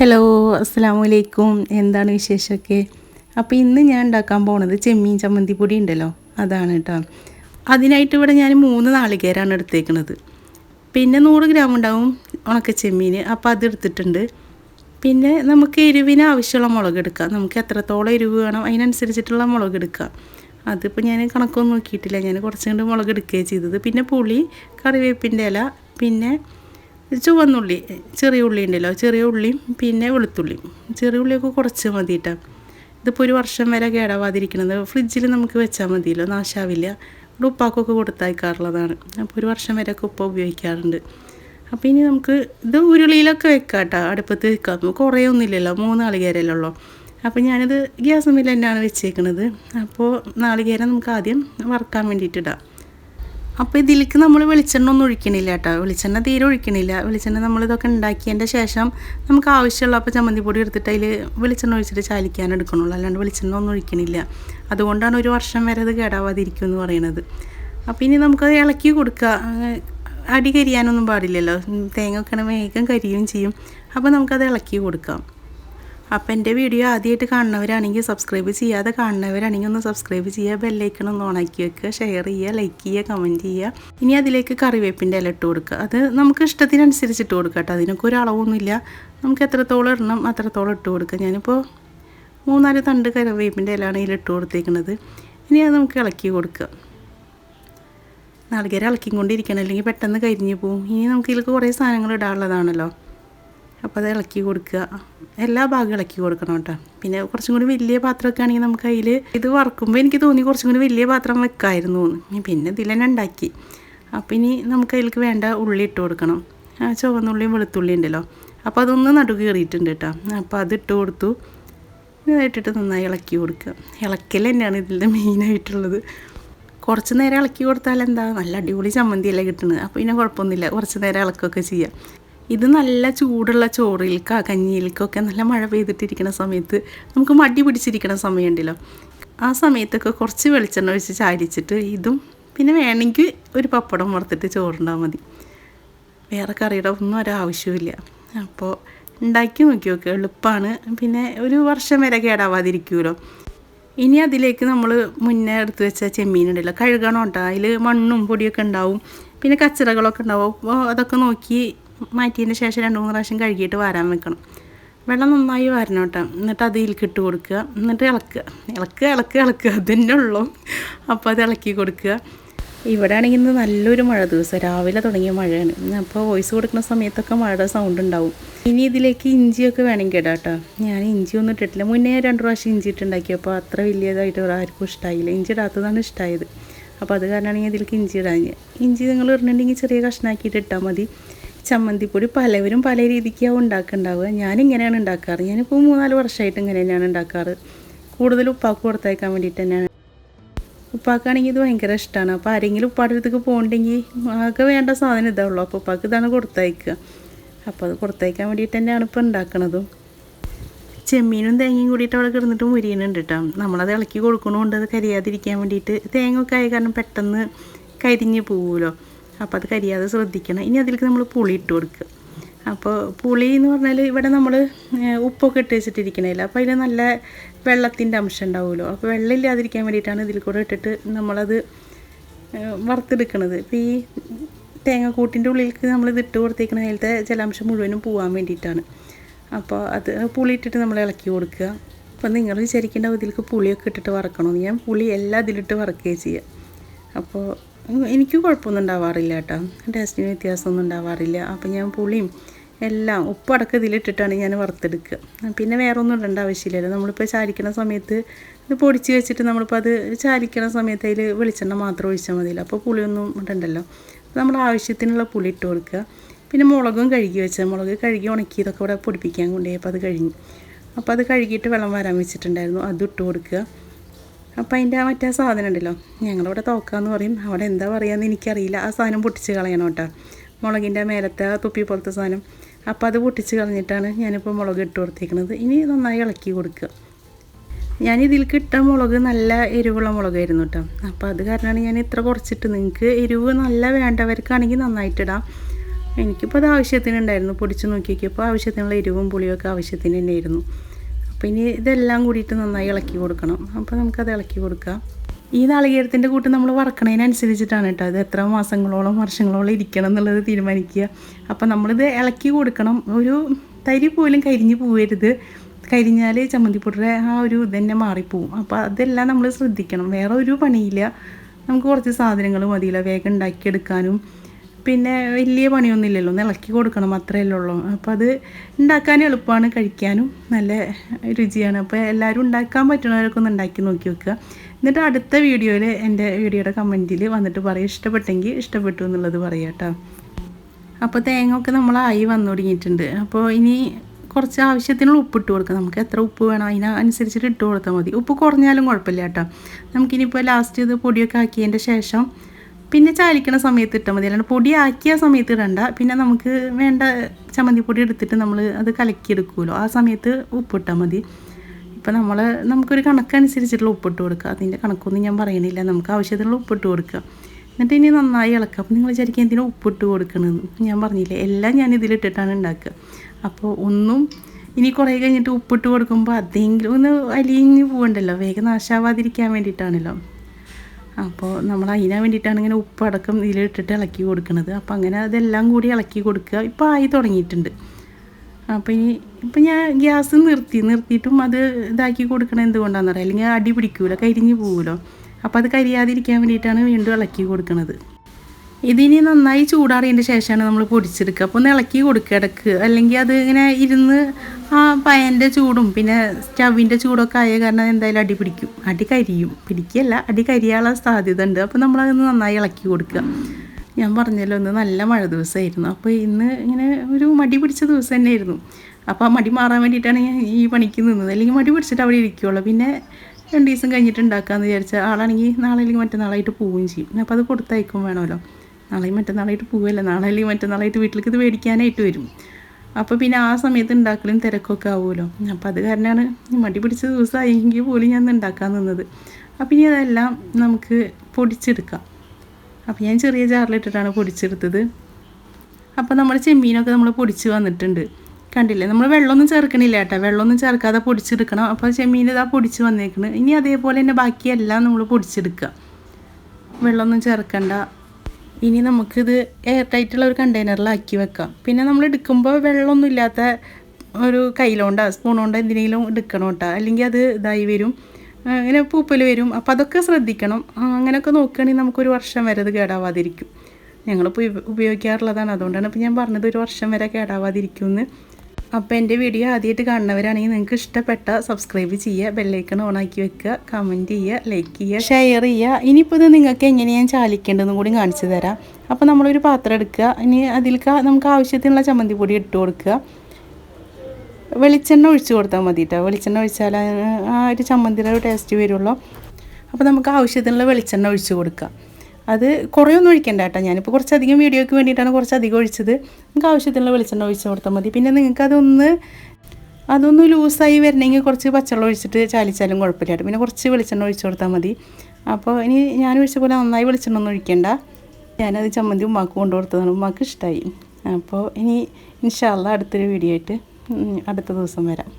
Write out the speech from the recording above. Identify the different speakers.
Speaker 1: Hello അസ്സാം വലൈക്കും എന്താണ് വിശേഷമൊക്കെ? അപ്പോൾ ഇന്ന് ഞാൻ ഉണ്ടാക്കാൻ പോണത് ചെമ്മീൻ ചമ്മന്തി പൊടി ഉണ്ടല്ലോ അതാണ് കേട്ടോ അതിനായിട്ട് ഇവിടെ ഞാൻ മൂന്ന് നാളികേരാണ് എടുത്തേക്കണത്. പിന്നെ നൂറ് ഗ്രാം ഉണ്ടാവും ഉണക്ക ചെമ്മീൻ അപ്പോൾ അത് എടുത്തിട്ടുണ്ട്. പിന്നെ നമുക്ക് എരിവിന് ആവശ്യമുള്ള മുളക് എടുക്കാം. നമുക്ക് എത്രത്തോളം എരിവ് വേണം അതിനനുസരിച്ചിട്ടുള്ള മുളക് എടുക്കാം. അതിപ്പോൾ ഞാൻ കണക്കൊന്നും നോക്കിയിട്ടില്ല. ഞാൻ കുറച്ചുകൊണ്ട് മുളക് എടുക്കുകയാണ് ചെയ്തത്. പിന്നെ പുളി കറിവേപ്പിന്റെ ഇല പിന്നെ ചുവന്നുള്ളി ചെറിയ ഉള്ളി ഉണ്ടല്ലോ ചെറിയ ഉള്ളിയും പിന്നെ വെളുത്തുള്ളിയും ചെറിയ ഉള്ളിയൊക്കെ കുറച്ച് മതി കേട്ടോ ഇതിപ്പോൾ ഒരു വർഷം വരെ കേടാവാതിരിക്കണത് ഫ്രിഡ്ജിൽ നമുക്ക് വെച്ചാൽ മതിയല്ലോ നാശാവില്ല. ഇവിടെ ഉപ്പാക്കൊക്കെ കൊടുത്തയക്കാറുള്ളതാണ്. അപ്പോൾ ഒരു വർഷം വരെ വരെയൊക്കെ ഉപ്പ ഉപയോഗിക്കാറുണ്ട്. അപ്പോൾ ഇനി നമുക്ക് ഇത് ഉരുളിയിലൊക്കെ വെക്കാം കേട്ടോ അടുപ്പത്ത് വെക്കാം. കുറേ ഒന്നുമില്ലല്ലോ മൂന്ന് നാളികേരല്ലേ ഉള്ളൂ. അപ്പോൾ ഞാനിത് ഗ്യാസ് മില്ല് തന്നെയാണ് വെച്ചേക്കണത്. അപ്പോൾ നാളികേരം നമുക്ക് ആദ്യം വറുക്കാൻ വേണ്ടിയിട്ട് ഇടാം. അപ്പോൾ ഇതിലേക്ക് നമ്മൾ വെളിച്ചെണ്ണ ഒന്നും ഒഴിക്കണില്ല കേട്ടോ. വെളിച്ചെണ്ണ തീരെ ഒഴിക്കണില്ല. വെളിച്ചെണ്ണ നമ്മൾ നമ്മളിതൊക്കെ ഉണ്ടാക്കിയതിന്റെ ശേഷം നമുക്ക് ആവശ്യമുള്ള അപ്പോൾ ചമ്മന്തി പൊടി എടുത്തിട്ട് അതിൽ വെളിച്ചെണ്ണ ഒഴിച്ചിട്ട് ചാലിക്കാൻ എടുക്കണുള്ളൂ. അല്ലാണ്ട് വെളിച്ചെണ്ണ ഒന്നും ഒഴിക്കണില്ല. അതുകൊണ്ടാണ് ഒരു വർഷം വരെ അത് കേടാവാതിരിക്കും എന്ന് പറയണത്. അപ്പോൾ ഇനി നമുക്കത് ഇളക്കി കൊടുക്കുക. അടി കരിയാനൊന്നും പാടില്ലല്ലോ. തേങ്ങ ഒക്കെ വേഗം കരിയും ചെയ്യും. അപ്പോൾ നമുക്കത് ഇളക്കി കൊടുക്കാം. അപ്പോൾ എന്റെ വീഡിയോ ആദ്യമായിട്ട് കാണുന്നവരാണെങ്കിൽ സബ്സ്ക്രൈബ് ചെയ്യാതെ കാണുന്നവരാണെങ്കിൽ ഒന്ന് സബ്സ്ക്രൈബ് ചെയ്യുക ബെല്ലൈക്കൺ ഒന്ന് ഓണാക്കി വെക്കുക ഷെയർ ചെയ്യുക ലൈക്ക് ചെയ്യുക കമന്റ് ചെയ്യുക. ഇനി അതിലേക്ക് കറിവേപ്പിന്റെ ഇല ഇട്ട് കൊടുക്കുക. അത് നമുക്ക് ഇഷ്ടത്തിനനുസരിച്ച് ഇട്ട് കൊടുക്കുക കേട്ടോ. അതിനൊക്കെ ഒരു അളവൊന്നുമില്ല. നമുക്ക് എത്രത്തോളം ഇടണം അത്രത്തോളം ഇട്ട് കൊടുക്കുക. ഞാനിപ്പോൾ മൂന്നാൽ തണ്ട് കറിവേപ്പിന്റെ ഇലയാണ് ഇട്ട് കൊടുത്തേക്കുന്നത്. ഇനി അത് നമുക്ക് ഇളക്കി കൊടുക്കുക. നാളികേരം ഇളക്കിക്കൊണ്ടിരിക്കണം. അല്ലെങ്കിൽ പെട്ടെന്ന് കരിഞ്ഞു പോവും. ഇനി നമുക്ക് ഇതിലേക്ക് കുറേ സാധനങ്ങൾ ഇടാനുള്ളതാണല്ലോ. അപ്പോൾ അത് ഇളക്കി കൊടുക്കുക. എല്ലാ ഭാഗവും ഇളക്കി കൊടുക്കണം കേട്ടോ. പിന്നെ കുറച്ചും കൂടി വലിയ പാത്രമൊക്കെ ആണെങ്കിൽ നമുക്ക് അതിൽ ഇത് വറക്കുമ്പോൾ എനിക്ക് തോന്നി കുറച്ചും കൂടി വലിയ പാത്രം വെക്കായിരുന്നു. പിന്നെ ഇതിൽ തന്നെ ഉണ്ടാക്കി. അപ്പം ഇനി നമുക്ക് അതിലേക്ക് വേണ്ട ഉള്ളി ഇട്ട് കൊടുക്കണം. ആ ചുവന്നുള്ളിയും വെളുത്തുള്ളി ഉണ്ടല്ലോ. അപ്പോൾ അതൊന്ന് നടുക്ക് കയറിയിട്ടുണ്ട് കേട്ടോ. അപ്പോൾ അത് ഇട്ട് കൊടുത്തു. ഇതായിട്ടിട്ട് നന്നായി ഇളക്കി കൊടുക്കുക. ഇളക്കൽ തന്നെയാണ് ഇതിന്റെ മെയിനായിട്ടുള്ളത് കുറച്ച് നേരം ഇളക്കി കൊടുത്താൽ എന്താ? നല്ല അടിപൊളി ചമ്മന്തിയല്ലേ കിട്ടുന്നത്. അപ്പോൾ പിന്നെ കുഴപ്പമൊന്നുമില്ല. കുറച്ച് നേരം ഇളക്കൊക്കെ ചെയ്യാം. ഇത് നല്ല ചൂടുള്ള ചോറിൽക്കാ കഞ്ഞിയിലേക്കൊക്കെ നല്ല മഴ പെയ്തിട്ടിരിക്കുന്ന സമയത്ത് നമുക്ക് മടി പിടിച്ചിരിക്കുന്ന സമയമുണ്ടല്ലോ. ആ സമയത്തൊക്കെ കുറച്ച് വെളിച്ചെണ്ണ ഒഴിച്ച് ചാരിച്ചിട്ട് ഇതും പിന്നെ വേണമെങ്കിൽ ഒരു പപ്പടം വറുത്തിട്ട് ചോറുണ്ടാൽ മതി. വേറെ കറിയുടെ ഒന്നും ഒരാവശ്യമില്ല അപ്പോൾ ഉണ്ടാക്കി നോക്കി നോക്കുക എളുപ്പമാണ്. പിന്നെ ഒരു വർഷം വരെ കേടാവാതിരിക്കുമല്ലോ. ഇനി അതിലേക്ക് നമ്മൾ മുന്നേ എടുത്ത് വെച്ച ചെമ്മീനുണ്ടല്ലോ കഴുകണം കേട്ടോ അതിൽ മണ്ണും പൊടിയൊക്കെ ഉണ്ടാവും. പിന്നെ കച്ചറകളൊക്കെ ഉണ്ടാവും. അപ്പോൾ അതൊക്കെ നോക്കി മാറ്റിയതിന് ശേഷം രണ്ട് മൂന്ന് പ്രാവശ്യം കഴുകിയിട്ട് വാരാൻ വെക്കണം. വെള്ളം നന്നായി വരണം കേട്ടോ. എന്നിട്ട് അതിലേക്ക് ഇട്ട് കൊടുക്കുക. എന്നിട്ട് ഇളക്കുക. ഇളക്കുക ഇളക്കുക ഇളക്കുക. അതന്നെ ഉള്ളൂ. അപ്പോൾ അത് ഇളക്കി കൊടുക്കുക. ഇവിടെ ആണെങ്കിൽ ഇന്ന് നല്ലൊരു മഴ ദിവസം. രാവിലെ തുടങ്ങിയ മഴയാണ്. അപ്പോൾ വോയിസ് കൊടുക്കുന്ന സമയത്തൊക്കെ മഴയുടെ സൗണ്ട് ഉണ്ടാവും. ഇനി ഇതിലേക്ക് ഇഞ്ചിയൊക്കെ വേണമെങ്കിൽ ഇടാം കേട്ടോ. ഞാൻ ഇഞ്ചി ഒന്നും ഇട്ടിട്ടില്ല. മുന്നേ രണ്ട് പ്രാവശ്യം ഇഞ്ചി ഇട്ടുണ്ടാക്കി. അപ്പോൾ അത്ര വലിയതായിട്ട് ആർക്കും ഇഷ്ടമായില്ല ഇഞ്ചി ഇടാത്തതാണ് ഇഷ്ടമായത് അപ്പോൾ അത് കാരണമാണ് ഞാൻ ഇതിലേക്ക് ഇഞ്ചി ഇടാൻ ഇഞ്ചി നിങ്ങൾ ഇടണമെങ്കിൽ ചെറിയ കഷ്ണാക്കിയിട്ട് ഇട്ടാൽ മതി. ചമ്മന്തിപ്പൊടി പലവരും പല രീതിക്കാവും ഉണ്ടാക്കുന്നുണ്ടാവുക ഞാനിങ്ങനെയാണ് ഉണ്ടാക്കാറ്. ഞാനിപ്പോൾ മൂന്നാൽ വർഷമായിട്ട് ഇങ്ങനെ തന്നെയാണ് ഉണ്ടാക്കാറ്. കൂടുതൽ ഉപ്പാക്ക് കൊടുത്തയക്കാൻ വേണ്ടിയിട്ട് തന്നെയാണ് ഉപ്പാക്കാണെങ്കിൽ ഇത് ഭയങ്കര ഇഷ്ടമാണ് അപ്പോൾ ആരെങ്കിലും ഉപ്പാടെ അടുത്തേക്ക് പോകണ്ടെങ്കിൽ ആകെ വേണ്ട സാധനം ഇതേ ഉള്ളൂ. അപ്പോൾ ഉപ്പാക്ക് ഇതാണ് കൊടുത്തയക്കുക. അപ്പോൾ അത് കൊടുത്തയക്കാൻ വേണ്ടിയിട്ട് തന്നെയാണ് ഇപ്പോൾ ഉണ്ടാക്കണതും. ചെമ്മീനും തേങ്ങയും കൂടിയിട്ട് അവിടെ കിടന്നിട്ട് മുരിയുന്നുണ്ട് കേട്ടോ നമ്മളത് ഇളക്കി കൊടുക്കണോണ്ട് അത് കരിയാതിരിക്കാൻ വേണ്ടിയിട്ട് തേങ്ങ ഒക്കെ ആയ കാരണം പെട്ടെന്ന് കരിഞ്ഞ് പോവുമല്ലോ അപ്പോൾ അത് കരിയാതെ ശ്രദ്ധിക്കണം. ഇനി അതിലേക്ക് നമ്മൾ പുളി ഇട്ട് കൊടുക്കുക. അപ്പോൾ പുളി എന്ന് പറഞ്ഞാൽ ഇവിടെ നമ്മൾ ഉപ്പൊക്കെ ഇട്ട് വെച്ചിട്ടിരിക്കണേല അപ്പോൾ അതിൽ നല്ല വെള്ളത്തിന്റെ അംശം ഉണ്ടാവുമല്ലോ. അപ്പോൾ വെള്ളം ഇല്ലാതിരിക്കാൻ വേണ്ടിയിട്ടാണ് ഇതിൽ കൂടെ ഇട്ടിട്ട് നമ്മളത് വറുത്തെടുക്കണത്. ഇപ്പോൾ ഈ തേങ്ങക്കൂട്ടിന്റെ ഉള്ളിലേക്ക് നമ്മൾ ഇത് ഇട്ട് കൊടുത്തേക്കണ അതിലത്തെ ജലാംശം മുഴുവനും പോകാൻ വേണ്ടിയിട്ടാണ്. അപ്പോൾ അത് പുളി ഇട്ടിട്ട് നമ്മൾ ഇളക്കി കൊടുക്കുക. അപ്പോൾ നിങ്ങൾ വിചാരിക്കേണ്ട ഇതിലേക്ക് പുളിയൊക്കെ ഇട്ടിട്ട് വറക്കണമെന്ന് ഞാൻ പുളി എല്ലാം ഇതിലിട്ട് വറക്കുകയും ചെയ്യുക. അപ്പോൾ എനിക്ക് കുഴപ്പമൊന്നും ഉണ്ടാവാറില്ല കേട്ടോ. ടേസ്റ്റിന് വ്യത്യാസമൊന്നും ഉണ്ടാവാറില്ല. അപ്പോൾ ഞാൻ പുളിയും എല്ലാം ഉപ്പടക്കം ഇതിലിട്ടിട്ടാണ് ഞാൻ വറുത്തെടുക്കുക. പിന്നെ വേറെ ഒന്നും ഇടേണ്ട ആവശ്യമില്ലല്ലോ. നമ്മളിപ്പോൾ ചാലിക്കണ സമയത്ത് ഇത് പൊടിച്ച് വെച്ചിട്ട് നമ്മളിപ്പോൾ അത് ചാലിക്കണ സമയത്ത് അതിൽ വെളിച്ചെണ്ണ മാത്രം ഒഴിച്ചാൽ മതിയല്ലോ. അപ്പോൾ പുളിയൊന്നും ഇടണ്ടല്ലോ. നമ്മൾ ആവശ്യത്തിനുള്ള പുളി ഇട്ട് കൊടുക്കുക. പിന്നെ മുളകും കഴുകി വെച്ച മുളക് കഴുകി ഉണക്കിയതൊക്കെ ഇവിടെ പൊടിപ്പിക്കാൻ കൊണ്ടുപോയി. അപ്പോൾ അത് കഴിഞ്ഞു. അപ്പോൾ അത് കഴുകിയിട്ട് വെള്ളം വരാൻ വെച്ചിട്ടുണ്ടായിരുന്നു. അത് ഇട്ട് കൊടുക്കുക. അപ്പോൾ അതിന്റെ മറ്റേ സാധനം ഉണ്ടല്ലോ. ഞങ്ങളിവിടെ തോക്കാന്ന് പറയും. അവിടെ എന്താ പറയുകയെന്ന് എനിക്കറിയില്ല. ആ സാധനം പൊട്ടിച്ച് കളയണം കേട്ടോ. മുളകിന്റെ മേലത്തെ ആ തുപ്പി പോലത്തെ സാധനം. അപ്പോൾ അത് പൊട്ടിച്ച് കളഞ്ഞിട്ടാണ് ഞാനിപ്പോൾ മുളക് ഇട്ട് കൊടുത്തേക്കുന്നത് ഇനി നന്നായി ഇളക്കി കൊടുക്കുക. ഞാൻ ഇതിലേക്ക് ഇട്ട മുളക് നല്ല എരിവുള്ള മുളകായിരുന്നു കേട്ടോ. അപ്പോൾ അത് കാരണമാണ് ഞാൻ ഇത്ര കുറച്ചിട്ട് നിങ്ങൾക്ക് എരിവ് നല്ല വേണ്ടവർക്കാണെങ്കിൽ നന്നായിട്ടിടാം എനിക്കിപ്പോൾ അത് ആവശ്യത്തിനുണ്ടായിരുന്നു. പൊടിച്ച് നോക്കിയപ്പോൾ ആവശ്യത്തിനുള്ള എരിവും പുളിയൊക്കെ ആവശ്യത്തിന് തന്നെയായിരുന്നു. അപ്പോൾ ഇനി ഇതെല്ലാം കൂടിയിട്ട് നന്നായി ഇളക്കി കൊടുക്കണം. അപ്പോൾ നമുക്കത് ഇളക്കി കൊടുക്കാം. ഈ നാളികേരത്തിന്റെ കൂട്ട് നമ്മൾ വറക്കണതിനനുസരിച്ചിട്ടാണ് കേട്ടോ അത് എത്ര മാസങ്ങളോളം വർഷങ്ങളോളം ഇരിക്കണം എന്നുള്ളത് തീരുമാനിക്കുക. അപ്പോൾ നമ്മളിത് ഇളക്കി കൊടുക്കണം. ഒരു തരി പോലും കരിഞ്ഞു പോവരുത്. കരിഞ്ഞാൽ ചമ്മന്തിപ്പൊടിയുടെ ആ ഒരു ഇത് തന്നെ മാറിപ്പോവും. അപ്പോൾ അതെല്ലാം നമ്മൾ ശ്രദ്ധിക്കണം. വേറെ ഒരു പണിയില്ല. നമുക്ക് കുറച്ച് സാധനങ്ങൾ മതിയില്ല. വേഗം ഉണ്ടാക്കിയെടുക്കാനും. പിന്നെ വലിയ പണിയൊന്നുമില്ലല്ലോ. ഇളക്കി കൊടുക്കണം അത്രയല്ലേ ഉള്ളൂ. അപ്പോൾ അത് ഉണ്ടാക്കാൻ എളുപ്പമാണ് കഴിക്കാനും. നല്ല രുചിയാണ്. അപ്പോൾ എല്ലാവരും ഉണ്ടാക്കാൻ പറ്റുന്നവരൊക്കെ ഒന്ന് ഉണ്ടാക്കി നോക്കി വെക്കുക. എന്നിട്ട് അടുത്ത വീഡിയോയിൽ എന്റെ വീഡിയോയുടെ കമന്റിൽ വന്നിട്ട് പറയും. ഇഷ്ടപ്പെട്ടെങ്കിൽ ഇഷ്ടപ്പെട്ടു എന്നുള്ളത് പറയാം കേട്ടോ. അപ്പോൾ തേങ്ങ ഒക്കെ നമ്മളായി വന്നു തുടങ്ങിയിട്ടുണ്ട്. അപ്പോൾ ഇനി കുറച്ച് ആവശ്യത്തിനുള്ള ഉപ്പ് ഇട്ട് കൊടുക്കാം. നമുക്ക് എത്ര ഉപ്പ് വേണം? അതിനനുസരിച്ചിട്ട് ഇട്ട് കൊടുത്താൽ മതി. ഉപ്പ് കുറഞ്ഞാലും കുഴപ്പമില്ല കേട്ടോ. നമുക്കിനിപ്പോൾ ലാസ്റ്റ് ഇത് പൊടിയൊക്കെ ആക്കിയതിന്റെ ശേഷം പിന്നെ ചാലിക്കണ സമയത്ത് ഇട്ടാൽ മതി. അല്ലാണ്ട് പൊടി ആക്കിയ സമയത്ത് ഇടണ്ട. പിന്നെ നമുക്ക് വേണ്ട ചമ്മന്തി പൊടി എടുത്തിട്ട് നമ്മൾ അത് കലക്കിയെടുക്കുമല്ലോ. ആ സമയത്ത് ഉപ്പിട്ടാൽ മതി. ഇപ്പം നമ്മൾ നമുക്കൊരു കണക്കനുസരിച്ചിട്ടുള്ള ഉപ്പിട്ട് കൊടുക്കുക അതിന്റെ കണക്കൊന്നും ഞാൻ പറയണില്ല നമുക്ക് ആവശ്യത്തിനുള്ള ഉപ്പിട്ട് കൊടുക്കുക എന്നിട്ട് ഇനി നന്നായി ഇളക്കുക അപ്പം നിങ്ങൾ വിചാരിക്കുക എന്തിനാ ഉപ്പിട്ട് കൊടുക്കണമെന്ന് ഞാൻ പറഞ്ഞില്ലേ എല്ലാം ഞാൻ ഇതിലിട്ടിട്ടാണ് ഉണ്ടാക്കുക അപ്പോൾ ഒന്നും ഇനി കുറേ കഴിഞ്ഞിട്ട് ഉപ്പിട്ട് കൊടുക്കുമ്പോൾ അതെങ്കിലും ഒന്ന് അലിഞ്ഞ് പോകണ്ടല്ലോ വേഗം നാശാവാതിരിക്കാൻ വേണ്ടിയിട്ടാണല്ലോ. അപ്പോൾ നമ്മൾ അതിന് വേണ്ടിയിട്ടാണ് ഇങ്ങനെ ഉപ്പടക്കം ഇതിലിട്ടിട്ട് ഇളക്കി കൊടുക്കുന്നത് അപ്പോൾ അങ്ങനെ അതെല്ലാം കൂടി ഇളക്കി കൊടുക്കുക. ഇപ്പോൾ ആയി തുടങ്ങിയിട്ടുണ്ട്. അപ്പോൾ ഇനി ഇപ്പം ഞാൻ ഗ്യാസ് നിർത്തി. നിർത്തിയിട്ടും അത് ഇതാക്കി കൊടുക്കണത് എന്തുകൊണ്ടാണെന്ന് അറിയാം അല്ലെങ്കിൽ അടി പിടിക്കൂല കരിഞ്ഞു പോകുമല്ലോ അപ്പോൾ അത് കരിയാതിരിക്കാൻ വേണ്ടിയിട്ടാണ് വീണ്ടും ഇളക്കി കൊടുക്കുന്നത് ഇതിനി നന്നായി ചൂടാറിയതിന്റെ ശേഷമാണ് നമ്മൾ പൊടിച്ചെടുക്കുക. അപ്പോൾ ഒന്ന് ഇളക്കി കൊടുക്കുക ഇടയ്ക്ക് അല്ലെങ്കിൽ അത് ഇങ്ങനെ ഇരുന്ന് ആ പയന്റെ ചൂടും പിന്നെ സ്റ്റവിന്റെ ചൂടൊക്കെ ആയ കാരണം എന്തായാലും അടി പിടിക്കും. അടി കരിയും. പിടിക്കുകയല്ല അടി കരിയാനുള്ള സാധ്യത ഉണ്ട്. അപ്പോൾ നമ്മളതൊന്ന് നന്നായി ഇളക്കി കൊടുക്കുക. ഞാൻ പറഞ്ഞല്ലോ ഒന്ന് നല്ല മഴ ദിവസമായിരുന്നു. അപ്പോൾ ഇന്ന് ഇങ്ങനെ ഒരു മടി പിടിച്ച ദിവസം തന്നെയായിരുന്നു. അപ്പോൾ ആ മടി മാറാൻ വേണ്ടിയിട്ടാണ് ഞാൻ ഈ പണിക്ക് നിന്നത്. അല്ലെങ്കിൽ മടി പിടിച്ചിട്ട് അവിടെ ഇരിക്കുകയുള്ളൂ പിന്നെ രണ്ട് ദിവസം കഴിഞ്ഞിട്ട് ഉണ്ടാക്കാമെന്ന് വിചാരിച്ച ആളാണെങ്കിൽ നാളെ അല്ലെങ്കിൽ മറ്റന്നാളായിട്ട് പോവുകയും ചെയ്യും. അപ്പോൾ അത് കൊടുത്തയക്കും വേണമല്ലോ. നാളെയും മറ്റന്നാളായിട്ട് പോവുമല്ലോ നാളെ അല്ലെങ്കിൽ മറ്റന്നാളായിട്ട് വീട്ടിലേക്ക് ഇത് മേടിക്കാനായിട്ട് വരും. അപ്പോൾ പിന്നെ ആ സമയത്ത് ഉണ്ടാക്കലും തിരക്കൊക്കെ ആവുമല്ലോ. അപ്പോൾ അത് കാരണമാണ് മടി പിടിച്ച ദിവസമായെങ്കിൽ പോലും ഞാൻ ഉണ്ടാക്കാൻ നിന്നത്. അപ്പം ഇനി അതെല്ലാം നമുക്ക് പൊടിച്ചെടുക്കാം. അപ്പോൾ ഞാൻ ചെറിയ ജാറിലിട്ടിട്ടാണ് പൊടിച്ചെടുത്തത്. അപ്പോൾ നമ്മുടെ ചെമ്മീനൊക്കെ നമ്മൾ പൊടിച്ച് വന്നിട്ടുണ്ട്. കണ്ടില്ലേ? നമ്മൾ വെള്ളമൊന്നും ചേർക്കണില്ല കേട്ടോ. വെള്ളമൊന്നും ചേർക്കാതെ പൊടിച്ചെടുക്കണം. അപ്പോൾ ചെമ്മീൻ ഇതാ പൊടിച്ച് വന്നേക്കണം. ഇനി അതേപോലെ തന്നെ ബാക്കിയെല്ലാം നമ്മൾ പൊടിച്ചെടുക്കുക. വെള്ളമൊന്നും ചേർക്കണ്ട. ഇനി നമുക്കിത് എയർ ടൈറ്റുള്ള ഒരു കണ്ടെയ്നറിലാക്കി വെക്കാം. പിന്നെ നമ്മൾ എടുക്കുമ്പോൾ വെള്ളമൊന്നും ഇല്ലാത്ത ഒരു കയ്യിലോണ്ട സ്പൂൺ കൊണ്ട് എന്തിനെങ്കിലും എടുക്കണം കേട്ടോ. അല്ലെങ്കിൽ അത് ഇതായി വരും. അങ്ങനെ പൂപ്പൽ വരും. അപ്പോൾ അതൊക്കെ ശ്രദ്ധിക്കണം. അങ്ങനെയൊക്കെ നോക്കുകയാണെങ്കിൽ നമുക്കൊരു വർഷം വരെ അത് കേടാവാതിരിക്കും. ഞങ്ങളിപ്പോൾ ഉപയോഗിക്കാറുള്ളതാണ്. അതുകൊണ്ടാണ് ഇപ്പോൾ ഞാൻ പറഞ്ഞത് ഒരു വർഷം വരെ കേടാവാതിരിക്കുമെന്ന്. അപ്പോൾ എന്റെ വീഡിയോ ആദ്യമായിട്ട് കാണുന്നവരാണെങ്കിൽ നിങ്ങൾക്ക് ഇഷ്ടപ്പെട്ട സബ്സ്ക്രൈബ് ചെയ്യുക ബെല്ലൈക്കൺ ഓണാക്കി വെക്കുക കമന്റ് ചെയ്യുക ലൈക്ക് ചെയ്യുക ഷെയർ ചെയ്യുക. ഇനിയിപ്പോൾ ഇത് നിങ്ങൾക്ക് എങ്ങനെയാണ് ചാലിക്കേണ്ടതെന്നും കൂടി കാണിച്ചു തരാം. അപ്പോൾ നമ്മളൊരു പാത്രം എടുക്കുക. ഇനി അതിലേക്ക് നമുക്ക് ആവശ്യത്തിനുള്ള ചമ്മന്തി പൊടി ഇട്ട് കൊടുക്കുക. വെളിച്ചെണ്ണ ഒഴിച്ച് കൊടുത്താൽ മതി കേട്ടോ വെളിച്ചെണ്ണ ഒഴിച്ചാൽ ആ ഒരു ചമ്മന്തിയുടെ ടേസ്റ്റ് വരുള്ളൂ. അപ്പോൾ നമുക്ക് ആവശ്യത്തിനുള്ള വെളിച്ചെണ്ണ ഒഴിച്ച് കൊടുക്കുക അത് കുറേയൊന്നും ഒഴിക്കണ്ട കേട്ടോ. ഞാനിപ്പോൾ കുറച്ചധികം വീഡിയോയ്ക്ക് വേണ്ടിയിട്ടാണ് കുറച്ചധികം ഒഴിച്ചത്. നമുക്ക് ആവശ്യത്തിനുള്ള വെളിച്ചെണ്ണ ഒഴിച്ച് കൊടുത്താൽ മതി. പിന്നെ നിങ്ങൾക്ക് അതൊന്ന് അതൊന്ന് ലൂസായി വരണമെങ്കിൽ കുറച്ച് പച്ചവെള്ളം ഒഴിച്ചിട്ട് ചാലിച്ചാലും കുഴപ്പമില്ല കേട്ടോ പിന്നെ കുറച്ച് വെളിച്ചെണ്ണ ഒഴിച്ച് കൊടുത്താൽ മതി. അപ്പോൾ ഇനി ഞാൻ ഒഴിച്ച പോലെ നന്നായി വെളിച്ചെണ്ണ ഒന്നും ഒഴിക്കണ്ട. ഞാനത് ചമ്മന്തി ഉമ്മാക്ക് കൊണ്ടു കൊടുത്തതാണ്. ഉമ്മാക്ക് ഇഷ്ടമായി അപ്പോൾ ഇനി ഇൻഷാല്ല അടുത്തൊരു വീഡിയോ ആയിട്ട് അടുത്ത ദിവസം വരാം.